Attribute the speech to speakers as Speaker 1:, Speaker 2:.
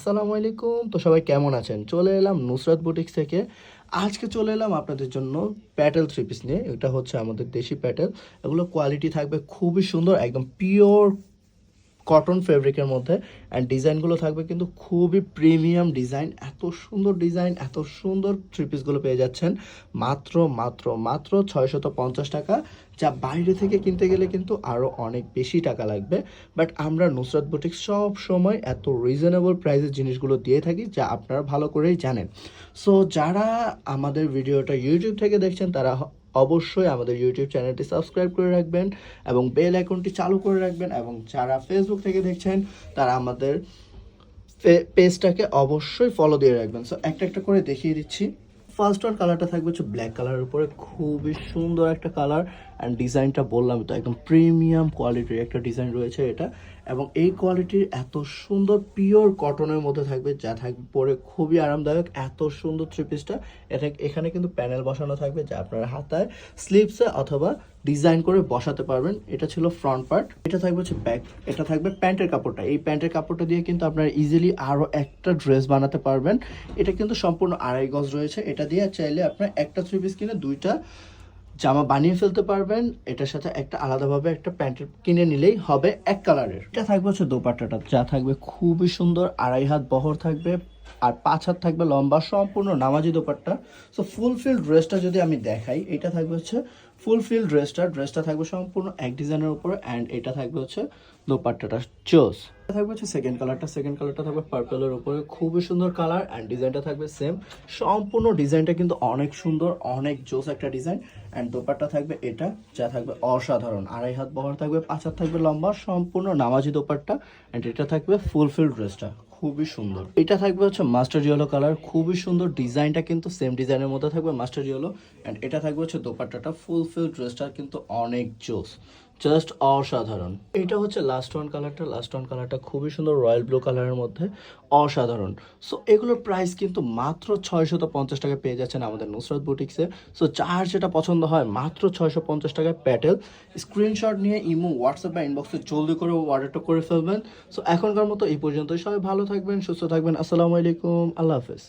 Speaker 1: আসসালামু আলাইকুম। তো সবাই কেমন আছেন? চলে এলাম নুসরাত বুটিক্স থেকে। আজকে চলে এলাম আপনাদের জন্য প্যাটেল থ্রি পিস নিয়ে। এটা হচ্ছে আমাদের দেশি প্যাটেল। এগুলো কোয়ালিটি থাকবে খুবই সুন্দর, একদম পিওর কটন ফেব্রিকের মধ্যে অ্যান্ড ডিজাইনগুলো থাকবে কিন্তু খুবই প্রিমিয়াম ডিজাইন এত সুন্দর ডিজাইন এত সুন্দর থ্রি পিসগুলো পেয়ে যাচ্ছেন। মাত্র মাত্র মাত্র ছয়শত পঞ্চাশ টাকা, যা বাইরে থেকে কিনতে গেলে কিন্তু আরও অনেক বেশি টাকা লাগবে। বাট আমরা নুসরাত বুটিক সব সময় এত রিজনেবল প্রাইসের জিনিসগুলো দিয়ে থাকি, যা আপনারা ভালো করেই জানেন। সো যারা আমাদের ভিডিওটা ইউটিউব থেকে দেখছেন, তারা অবশ্যই আমাদের ইউটিউব চ্যানেলটি সাবস্ক্রাইব করে রাখবেন এবং বেল আইকনটি চালু করে রাখবেন এবং যারা ফেসবুক থেকে দেখছেন, তারা আমাদের পেজটাকে অবশ্যই ফলো দিয়ে রাখবেন। সো একটা একটা করে দেখিয়ে দিচ্ছি। ফার্স্ট ওয়ান কালারটা থাকবে হচ্ছে ব্ল্যাক কালারের উপরে। খুবই সুন্দর একটা কালার অ্যান্ড ডিজাইনটা বললাম তো, একদম প্রিমিয়াম কোয়ালিটির একটা ডিজাইন রয়েছে এটা। এবং এই কোয়ালিটির এত সুন্দর পিওর কটনের মধ্যে থাকবে, যা থাকবে পরে খুবই আরামদায়ক, এত সুন্দর থ্রি পিসটা এটা এখানে কিন্তু প্যানেল বসানো থাকবে, যা আপনার হাতায় স্লিপসে অথবা ডিজাইন করে বসাতে পারবেন। এটা ছিল ফ্রন্ট পার্ট এটা থাকবে হচ্ছে ব্যাক এটা থাকবে প্যান্টের কাপড়টা। এই প্যান্টের কাপড়টা দিয়ে কিন্তু আপনারা ইজিলি আরও একটা ড্রেস বানাতে পারবেন। এটা কিন্তু সম্পূর্ণ আড়াই গজ রয়েছে। এটা দিয়ে চাইলে আপনার একটা থ্রি পিস কিনে দুইটা জামা বানিয়ে ফেলতে পারবেন, এটার সাথে একটা আলাদাভাবে একটা প্যান্টের কিনে নিলেই হবে এক কালারের। এটা থাকবে হচ্ছে দোপাট্টাটা, যা থাকবে খুবই সুন্দর, আড়াই হাত বহর থাকবে আর পাঁচ হাত থাকবে লম্বা, সম্পূর্ণ নামাজি দোপাট্টা। সো ফুল ফিল ড্রেসটা যদি আমি দেখাই, এটা থাকবে হচ্ছে ফুল ফিল ড্রেসটা ড্রেসটা থাকবে সম্পূর্ণ এক ডিজাইনের উপরে অ্যান্ড এটা থাকবে হচ্ছে দোপাট্টাটা। চোস থাকবে হচ্ছে সেকেন্ড কালারটা সেকেন্ড কালারটা থাকবে পার্পেলের উপরে। খুবই সুন্দর কালার অ্যান্ড ডিজাইনটা থাকবে সেম সম্পূর্ণ ডিজাইনটা কিন্তু অনেক সুন্দর, অনেক জোস একটা ডিজাইন অ্যান্ড দোপাট্টা থাকবে এটা, যা থাকবে অসাধারণ। আড়াই হাত বহর থাকবে, পাঁচ হাত থাকবে লম্বা, সম্পূর্ণ নামাজি দোপাট্টা। অ্যান্ড এটা থাকবে ফুল ফিল ড্রেসটা খুবই সুন্দর। এটা থাকবে হচ্ছে মাস্টার ইয়েলো কালার খুবই সুন্দর ডিজাইনটা কিন্তু সেম ডিজাইনের মধ্যে থাকবে মাস্টার ইয়েলো অ্যান্ড এটা থাকবে হচ্ছে দোপাট্টাটা ফুল ফিল ড্রেসটা কিন্তু অনেক জোস। জাস্ট অসাধারণ। এটা হচ্ছে লাস্ট ওয়ান কালারটা লাস্ট ওয়ান কালারটা খুবই সুন্দর রয়্যাল ব্লু কালারের মধ্যে। অসাধারণ। সো এগুলোর প্রাইস কিন্তু মাত্র ছয়শত পঞ্চাশ টাকা পেয়ে যাচ্ছেন আমাদের নুসরাত বুটিক্সে সো যার যেটা পছন্দ হয়, মাত্র ছয়শো পঞ্চাশ টাকায় প্যাটেল স্ক্রিনশট নিয়ে ইমো হোয়াটসঅ্যাপ বা ইনবক্সে জলদি করে অর্ডারটা করে ফেলবেন। সো এখনকার মতো এই পর্যন্তই। সবাই ভালো থাকবেন, সুস্থ থাকবেন। আসসালামু আলাইকুম। আল্লাহ হাফেজ।